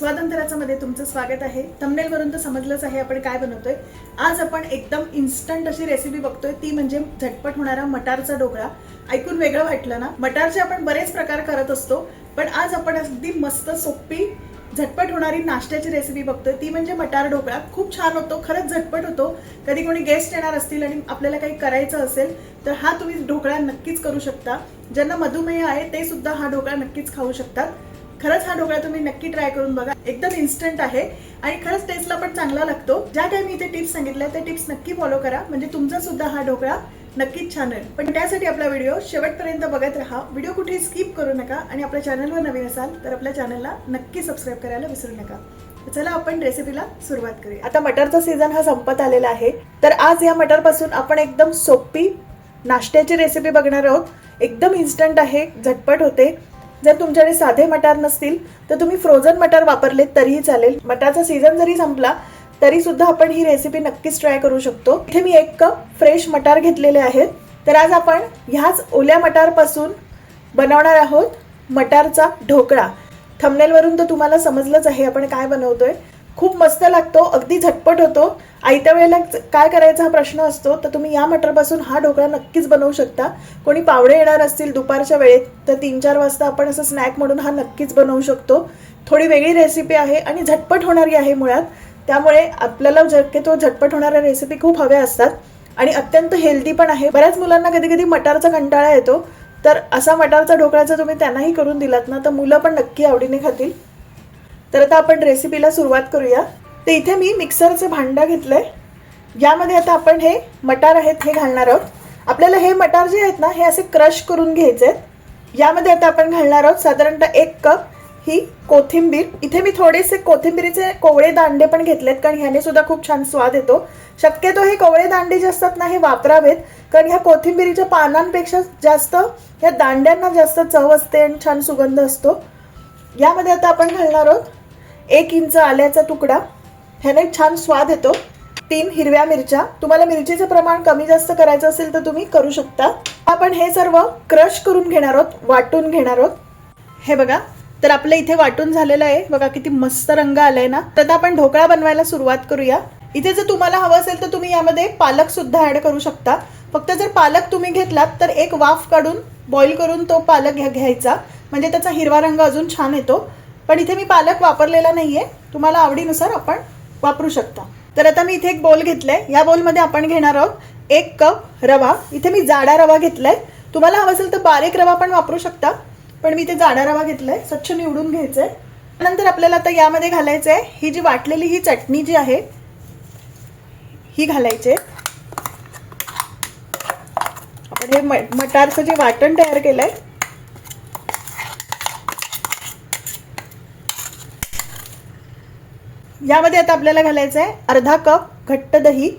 स्वातंत्र्याचं मध्ये तुमचं स्वागत आहे. तमनेलवरून तर समजलंच आहे आपण काय बनवतोय. आज आपण एकदम इन्स्टंट अशी रेसिपी बघतोय. ती म्हणजे झटपट होणारा मटारचा ढोकळा. ऐकून वेगळं वाटलं ना? मटारचे आपण बरेच प्रकार करत असतो पण आज आपण अगदी मस्त सोपी झटपट होणारी नाश्त्याची रेसिपी बघतोय. ती म्हणजे मटार ढोकळा. खूप छान होतो खरंच झटपट होतो. कधी कोणी गेस्ट येणार असतील आणि आपल्याला काही करायचं असेल तर हा तुम्ही ढोकळा नक्कीच करू शकता. ज्यांना मधुमेह आहे ते सुद्धा हा ढोकळा नक्कीच खाऊ शकतात. खरंच हा ढोकळा तुम्ही नक्की ट्राय करून बघा. एकदम इन्स्टंट आहे. आणि खरंच टेस्टला पण चांगला लागतो. ज्या काही मी इथे टिप्स सांगितल्या त्या टिप्स नक्की फॉलो करा. म्हणजे तुमचा सुद्धा हा ढोकळा नक्कीच छान आहे पण त्यासाठी आपला व्हिडिओ शेवटपर्यंत बघत राहा. व्हिडिओ कुठेही स्किप करू नका आणि आपल्या चॅनलवर नवीन असाल तर आपल्या चॅनलला नक्की सबस्क्राईब करायला विसरू नका. चला आपण रेसिपीला सुरुवात करूया. आता मटरचा सीझन हा संपत आलेला आहे. तर आज या मटरपासून आपण एकदम सोपी नाश्त्याची रेसिपी बघणार आहोत. एकदम इन्स्टंट आहे झटपट होते. जर तुमच्याकडे साधे मटार नसतील तर तुम्ही फ्रोझन मटार वापरले तरीही चालेल. मटारचा सीझन जरी संपला तरी सुद्धा आपण ही रेसिपी नक्कीच ट्राय करू शकतो. इथे मी एक कप फ्रेश मटार घेतलेले आहेत. तर आज आपण ह्याच ओल्या मटारपासून बनवणार आहोत मटारचा ढोकळा. थंबनेलवरून तर तुम्हाला समजलंच आहे आपण काय बनवतोय. खूप मस्त लागतो अगदी झटपट होतो. आयत्या वेळेला काय करायचा हा प्रश्न असतो तर तुम्ही या मटरपासून हा ढोकळा नक्कीच बनवू शकता. कोणी पावडे येणार असतील दुपारच्या वेळेत तर तीन चार वाजता आपण असं स्नॅक म्हणून हा नक्कीच बनवू शकतो. थोडी वेगळी रेसिपी आहे आणि झटपट होणारी आहे मुळात. त्यामुळे आपल्याला शक्यतो झटपट होणाऱ्या रेसिपी खूप हव्या असतात. आणि अत्यंत हेल्दी पण आहे. बऱ्याच मुलांना कधी कधी मटारचा कंटाळा येतो. तर असा मटारचा ढोकळाचा तुम्ही त्यांनाही करून दिलात ना तर मुलं पण नक्की आवडीने खातील. तर आता आपण रेसिपीला सुरुवात करूया. तर इथे मी मिक्सरचं भांडं घेतलंय. यामध्ये आता आपण हे मटार आहेत हे घालणार आहोत. आपल्याला हे मटार जे आहेत ना हे असे क्रश करून घ्यायचे आहेत. यामध्ये आता आपण घालणार आहोत साधारणतः एक कप ही कोथिंबीर. इथे मी थोडेसे कोथिंबीरीचे कोवळे दांडे पण घेतलेत कारण ह्याने सुद्धा खूप छान स्वाद येतो. शक्यतो हे कोवळे दांडे जे असतात ना हे वापरावेत कारण ह्या कोथिंबीरीच्या पानांपेक्षा जास्त ह्या दांड्यांना जास्त चव असते आणि छान सुगंध असतो. यामध्ये आता आपण घालणार आहोत एक इंच आल्याचा तुकडा. ह्याने छान स्वाद येतो. तीन हिरव्या मिरच्या. तुम्हाला मिरचीचं प्रमाण कमी जास्त करायचं असेल तर तुम्ही करू शकता. आपण हे सर्व क्रश करून घेणार आहोत वाटून घेणार आहोत. हे बघा तर आपलं इथे वाटून झालेलं आहे. बघा किती मस्त रंग आलाय ना. तर आता आपण ढोकळा बनवायला सुरुवात करूया. इथे जर तुम्हाला हवं असेल तर तुम्ही यामध्ये पालक सुद्धा ऍड करू शकता. फक्त जर पालक तुम्ही घेतलात तर एक वाफ काढून बॉईल करून तो पालक घ्या घ्यायचा म्हणजे त्याचा हिरवा रंग अजून छान येतो. पण इथे मी पालक वापरलेला नाही आहे तुम्हाला आवडीनुसार आपण वापरू शकता. तर आता मी इथे एक बोल घेतलाय. या बोलमध्ये आपण घेणार आहोत एक कप रवा. इथे मी जाडा रवा घेतलाय. तुम्हाला हवं असेल तर बारीक रवा पण वापरू शकता. पण मी इथे जाडा रवा घेतलाय. स्वच्छ निवडून घ्यायचंय. नंतर आपल्याला आता यामध्ये घालायचं आहे ही जी वाटलेली ही चटणी जी आहे ही घालायची आहे. आपण हे मटारचं जे वाटण तयार केलंय यामध्ये आता आपल्याला घालायचं आहे अर्धा कप घट्ट दही.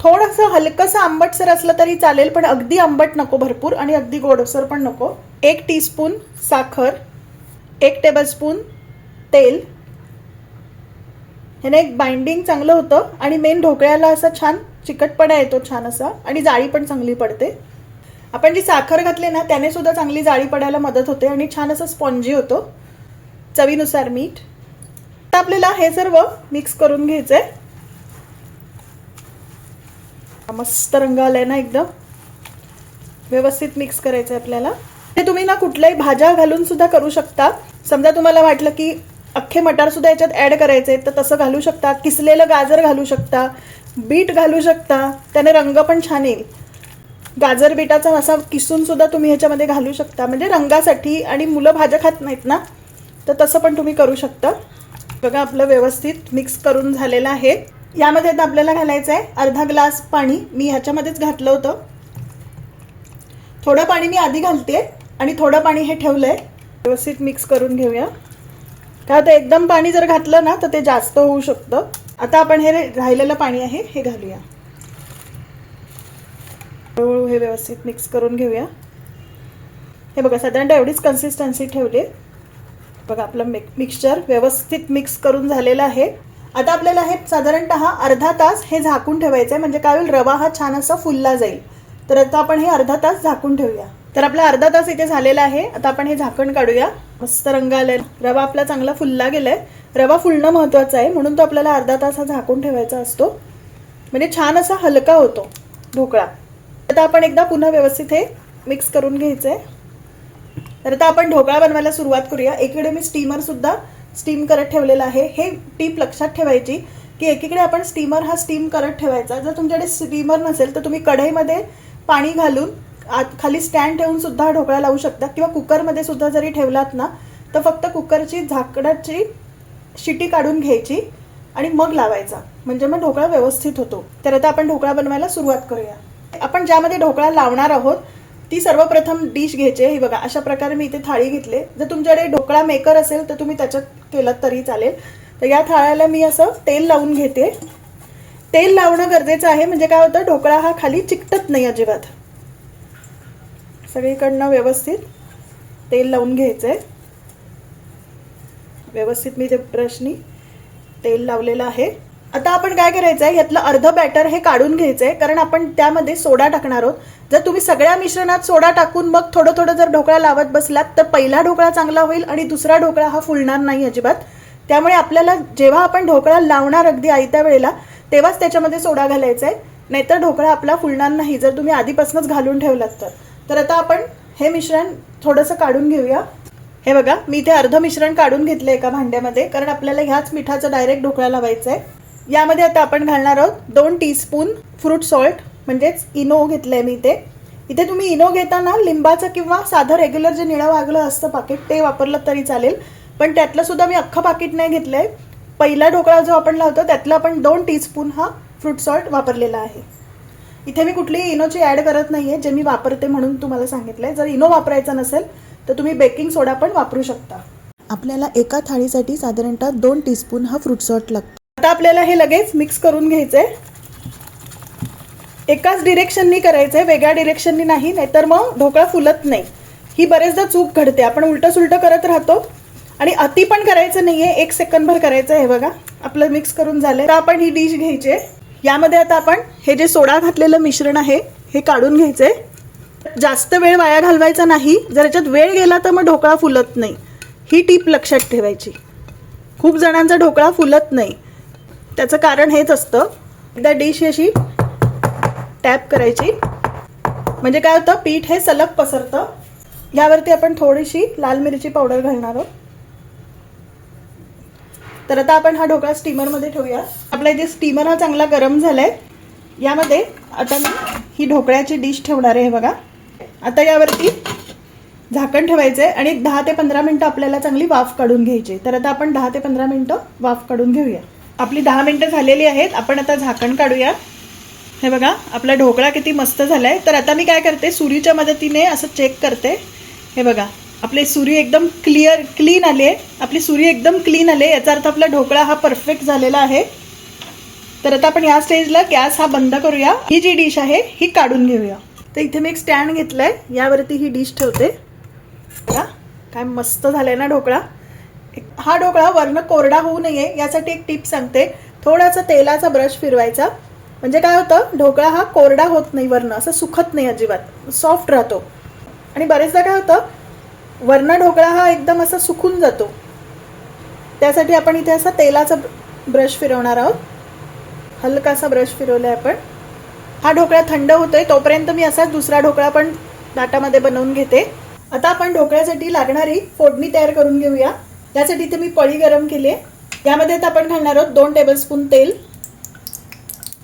थोडंसं हलकंसं आंबटसर असलं तरी चालेल पण अगदी आंबट नको भरपूर आणि अगदी गोडसर पण नको. एक टीस्पून साखर एक टेबलस्पून तेल. ह्याने एक बाइंडिंग चांगलं होतं आणि मेन ढोकळ्याला असा छान चिकटपणा येतो छान असा आणि जाळी पण चांगली पडते. आपण जी साखर घातली ना त्याने सुद्धा चांगली जाळी पडायला मदत होते आणि छान असं स्पॉन्जी होतो. चवीनुसार मीठ. आता आपल्याला हे सर्व मिक्स करून घ्यायचंय. मस्त रंग आलाय ना एकदम. व्यवस्थित मिक्स करायचं आहे आपल्याला. हे तुम्ही ना कुठल्याही भाज्या घालून सुद्धा करू शकता. समजा तुम्हाला वाटलं की अख्खे मटार सुद्धा याच्यात ऍड करायचे तर तसं घालू शकता. किसलेलं गाजर घालू शकता. बीट घालू शकता. त्याने रंग पण छान येईल. गाजर बीटाचा असा किसून सुद्धा तुम्ही ह्याच्यामध्ये घालू शकता. म्हणजे रंगासाठी आणि मुलं भाज्या खात नाहीत ना. तर तसं पण तुम्ही करू शकता. बघा आपलं व्यवस्थित मिक्स करून झालेलं आहे. यामध्ये आता आपल्याला घालायचं आहे अर्धा ग्लास पाणी. मी ह्याच्यामध्येच घातलं होतं. थोडं पाणी मी आधी घालते आणि थोडं पाणी हे ठेवलं आहे व्यवस्थित मिक्स करून घेऊया. काय होतं एकदम पाणी जर घातलं ना तर ते जास्त होऊ शकतं. आता आपण हे राहिलेलं पाणी आहे हे घालूया. हळूहळू हे व्यवस्थित मिक्स करून घेऊया. हे बघा साधारणतः एवढीच कन्सिस्टन्सी ठेवली आहे. बघा आपलं मिक मिक्सचर व्यवस्थित मिक्स करून झालेलं आहे. आता आपल्याला हे साधारणतः अर्धा तास हे झाकून ठेवायचं आहे म्हणजे काय होईल रवा हा छान असा फुलला जाईल. तर आता आपण हे अर्धा तास झाकून ठेवूया. तर आपला अर्धा तास इथे झालेला आहे. आता आपण हे झाकण काढूया. मस्त रंग आलाय. रवा आपला चांगला फुलला गेलाय. रवा फुलणं महत्वाचं आहे म्हणून तो आपल्याला अर्धा तास हा झाकून ठेवायचा असतो. म्हणजे छान असा हलका होतो ढोकळा. आता आपण एकदा पुन्हा व्यवस्थित हे मिक्स करून घ्यायचं आहे तर आता आपण ढोकळा बनवायला सुरुवात करूया. एकीकडे मी स्टीमर सुद्धा स्टीम करत ठेवलेलं आहे. हे टीप लक्षात ठेवायची की एकीकडे आपण स्टीमर हा स्टीम करत ठेवायचा. जर तुमच्याकडे स्टीमर नसेल तर तुम्ही कढईमध्ये पाणी घालून आत खाली स्टँड ठेवून सुद्धा ढोकळा लावू शकता. किंवा कुकरमध्ये सुद्धा जरी ठेवलात ना तर फक्त कुकरची झाकडाची शिटी काढून घ्यायची आणि मग लावायचा. म्हणजे मग ढोकळा व्यवस्थित होतो. तर आता आपण ढोकळा बनवायला सुरुवात करूया. आपण ज्यामध्ये ढोकळा लावणार आहोत ती सर्वप्रथम डिश घ्यायची आहे. ही बघा अशा प्रकारे मी इथे थाळी घेतली. जर तुमच्याकडे ढोकळा मेकर असेल तर तुम्ही त्याच्यात केलं तरी चालेल. तर या थाळ्याला मी असं तेल लावून घेते. तेल लावणं गरजेचं आहे. म्हणजे काय होतं ढोकळा हा खाली चिकटत नाही अजिबात. सगळीकडनं व्यवस्थित तेल लावून घ्यायचं आहे व्यवस्थित मी ते ब्रशनी तेल लावलेलं आहे. आता आपण काय करायचं आहे यातलं अर्ध बॅटर हे काढून घ्यायचं आहे कारण आपण त्यामध्ये सोडा टाकणार आहोत. जर तुम्ही सगळ्या मिश्रणात सोडा टाकून मग थोडं थोडं जर ढोकळा लावत बसलात तर पहिला ढोकळा चांगला होईल आणि दुसरा ढोकळा हा फुलणार नाही अजिबात. त्यामुळे आपल्याला जेव्हा आपण ढोकळा लावणार अगदी आयत्या वेळेला तेव्हाच त्याच्यामध्ये सोडा घालायचा आहे नाहीतर ढोकळा आपला फुलणार नाही जर तुम्ही आधीपासूनच घालून ठेवलात तर. तर आता आपण हे मिश्रण थोडंसं काढून घेऊया. हे बघा मी इथे अर्ध मिश्रण काढून घेतलं एका भांड्यामध्ये कारण आपल्याला ह्याच मिठाचं डायरेक्ट ढोकळा लावायचा आहे यामध्ये आता आपण घालणार आहोत दोन टीस्पून फ्रूट सॉल्ट म्हणजेच इनो घेतलंय मी इथे इथे तुम्ही इनो घेताना लिंबाचं किंवा साधं रेग्युलर जे निळं वागलं असतं पाकिट ते वापरलं तरी चालेल. पण त्यातलं सुद्धा मी अख्खं पाकिट नाही घेतलंय. पहिला ढोकळा जो आपण लावतो त्यातला आपण दोन टीस्पून हा फ्रूट सॉल्ट वापरलेला आहे. इथे मी कुठलीही इनोची ॲड करत नाही आहे जे मी वापरते म्हणून तुम्हाला सांगितलंय. जर इनो वापरायचा नसेल तर तुम्ही बेकिंग सोडा पण वापरू शकता. आपल्याला एका थाळीसाठी साधारणतः दोन टीस्पून हा फ्रूट सॉल्ट लागतो. आता आपल्याला हे लगेच मिक्स करून घ्यायचंय. एकाच डिरेक्शननी करायचंय वेगळ्या डिरेक्शननी नाही नाहीतर मग ढोकळा फुलत नाही. ही बरेचदा चूक घडते. आपण उलटं सुलटं करत राहतो आणि अति पण करायचं नाहीये एक सेकंदभर करायचं आहे बघा आपलं मिक्स करून झालंय. तर आपण ही डिश घ्यायची आहे. यामध्ये आता आपण हे जे सोडा घातलेलं मिश्रण आहे हे काढून घ्यायचंय. जास्त वेळ वाया घालवायचा नाही. जर याच्यात वेळ गेला तर मग ढोकळा फुलत नाही. ही टीप लक्षात ठेवायची. खूप जणांचा ढोकळा फुलत नाही. त्याचं कारण हेच असतं. एकदा डिश अशी टॅप करायची. म्हणजे काय होतं? पीठ हे सलग पसरतं. यावरती आपण थोडीशी लाल मिरची पावडर घालणार आहोत. तर आता आपण हा ढोकळा स्टीमरमध्ये ठेवूया. आपला इथे स्टीमर हा चांगला गरम झालाय. यामध्ये आता मी ही ढोकळ्याची डिश ठेवणार आहे बघा. आता यावरती झाकण ठेवायचं आहे आणि दहा ते पंधरा मिनटं आपल्याला चांगली वाफ काढून घ्यायची तर आता आपण दहा ते पंधरा मिनटं वाफ काढून घेऊया. आपली दहा मिनटं झालेली आहेत. आपण आता झाकण काढूया. हे बघा आपला ढोकळा किती मस्त झाला आहे तर आता मी काय करते सुरीच्या मदतीने असं चेक करते. हे बघा आपली सुरी एकदम क्लिअर क्लीन आली आहे. आपली सुरी एकदम क्लीन आली आहे. याचा अर्थ आपला ढोकळा हा परफेक्ट झालेला आहे. तर आता आपण या स्टेजला गॅस हा बंद करूया. ही जी डिश आहे ही काढून घेऊया. तर इथे मी एक स्टँड आहे यावरती ही डिश ठेवते. बघा काय मस्त झालाय ना ढोकळा. हा ढोकळा वर्ण कोरडा होऊ नये यासाठी एक टिप सांगते. थोडासा तेलाचा ब्रश फिरवायचा. म्हणजे काय होतं? ढोकळा हा कोरडा होत नाही वर्ण असं सुखत नाही अजिबात. सॉफ्ट राहतो. आणि बरेचदा काय होतं? वर्ण ढोकळा हा एकदम असा सुकून जातो. त्यासाठी आपण इथे असा तेलाचा ब्रश फिरवणार आहोत. हलकासा ब्रश फिरवलाय आपण. हा ढोकळा थंड होतोय तोपर्यंत मी असाच दुसरा ढोकळा पण ताटामध्ये बनवून घेते. आता आपण ढोकळ्यासाठी लागणारी फोडणी तयार करून घेऊया. त्यासाठी इथे मी पळी गरम केली आहे. यामध्ये आता आपण घालणार आहोत दोन टेबलस्पून तेल.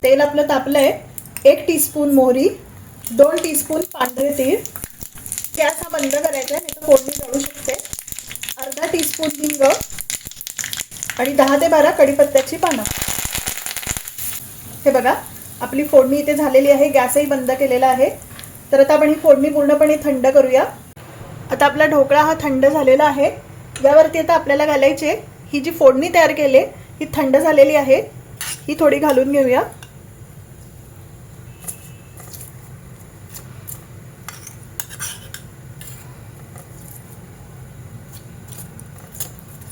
तेल आपलं तापलं आहे एक टीस्पून मोहरी. दोन टीस्पून पांढरे तीळ. गॅस हा बंद करायचा आहे नाही तर फोडणी जळू शकते. अर्धा टीस्पून हिंग. आणि दहा ते बारा कढीपत्त्याची पानं. हे बघा आपली फोडणी इथे झालेली आहे गॅसही बंद केलेला आहे. तर आता आपण ही फोडणी पूर्णपणे थंड करूया. आता आपला ढोकळा हा थंड झालेला आहे. यावरती आता आपल्याला घालायचे. ही जी फोडणी तयार केली ही थंड झालेली आहे. ही थोडी घालून घेऊया.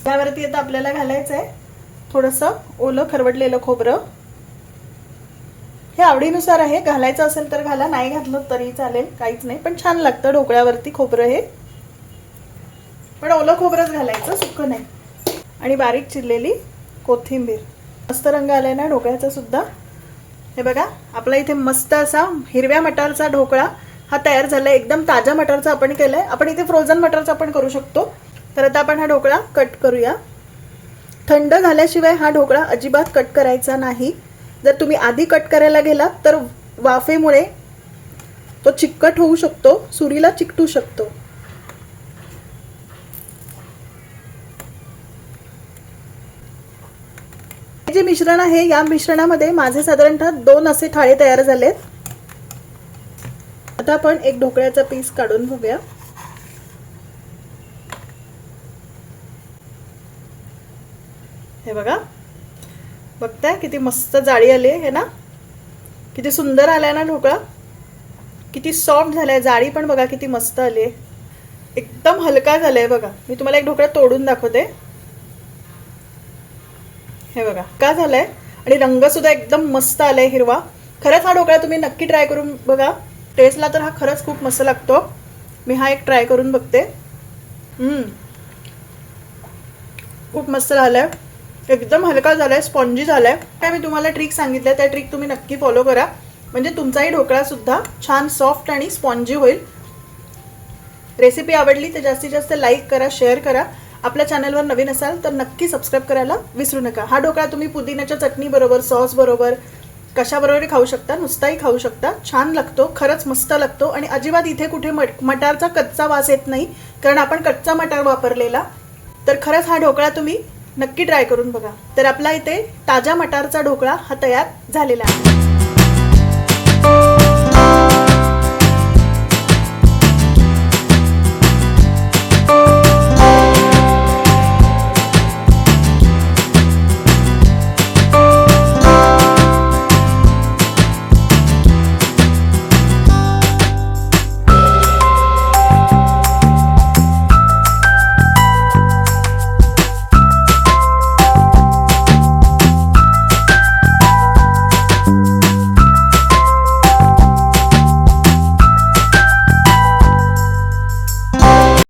त्यावरती आता आपल्याला घालायचं आहे थोडंसं ओलं खरवडलेलं खोबरं. हे आवडीनुसार आहे. घालायचं असेल तर घाला. नाही घातलं तरी चालेल. काहीच नाही. पण छान लागतं ढोकळ्यावरती खोबरं हे. पण ओलं खोबरंच घालायचं सुकं नाही. आणि बारीक चिरलेली कोथिंबीर. मस्त रंग आलाय ना ढोकळ्याचा सुद्धा. हे बघा आपला इथे मस्त असा हिरव्या मटारचा ढोकळा हा तयार झालाय. एकदम ताज्या मटारचा आपण केलाय. आपण इथे फ्रोझन मटारचा आपण करू शकतो. तर आता आपण हा ढोकळा कट करूया. थंड झाल्याशिवाय हा ढोकळा अजिबात कट करायचा नाही. जर तुम्ही आधी कट करायला गेलात तर वाफेमुळे तो चिकट होऊ शकतो सुरीला चिकटू शकतो. हे जे मिश्रण आहे या मिश्रणामध्ये माझे साधारणतः दोन असे थाळे तयार झालेत. आता आपण एक ढोकळ्याचा पीस काढून बघूया. हे बघा. बघताय किती मस्त जाळी आली आहे ना? किती सुंदर आलाय ना ढोकळा? किती सॉफ्ट झालाय. जाळी पण बघा किती मस्त आली आहे एकदम हलका झालाय बघा. मी तुम्हाला एक ढोकळा तोडून दाखवते. हे बघा का झालंय? आणि रंग सुद्धा एकदम मस्त आलाय हिरवा. खरंच हा ढोकळा तुम्ही नक्की ट्राय करून बघा. टेस्टला तर हा खरंच खूप मस्त लागतो. मी हा एक ट्राय करून बघते. हम्म. खूप मस्त झालाय. एकदम हलका झालाय स्पॉन्जी झालाय. काय मी तुम्हाला ट्रिक सांगितल्या त्या ट्रिक तुम्ही नक्की फॉलो करा. म्हणजे तुमचाही ढोकळा सुद्धा छान सॉफ्ट आणि स्पॉन्जी होईल. रेसिपी आवडली तर जास्तीत जास्त लाईक करा शेअर करा. आपल्या चॅनलवर नवीन असाल तर नक्की सबस्क्राईब करायला विसरू नका. हा ढोकळा तुम्ही पुदिन्याच्या चटणी बरोबर सॉस बरोबर कशाबरोबर खाऊ शकता नुसताही खाऊ शकता. छान लागतो खरंच मस्त लागतो आणि अजिबात इथे कुठे मट मटारचा कच्चा वास येत नाही कारण आपण कच्चा मटार वापरलेला. तर खरंच हा ढोकळा तुम्ही नक्की ट्राय करून बघा. तर आपला इथे ताज्या मटारचा ढोकळा हा तयार झालेला आहे.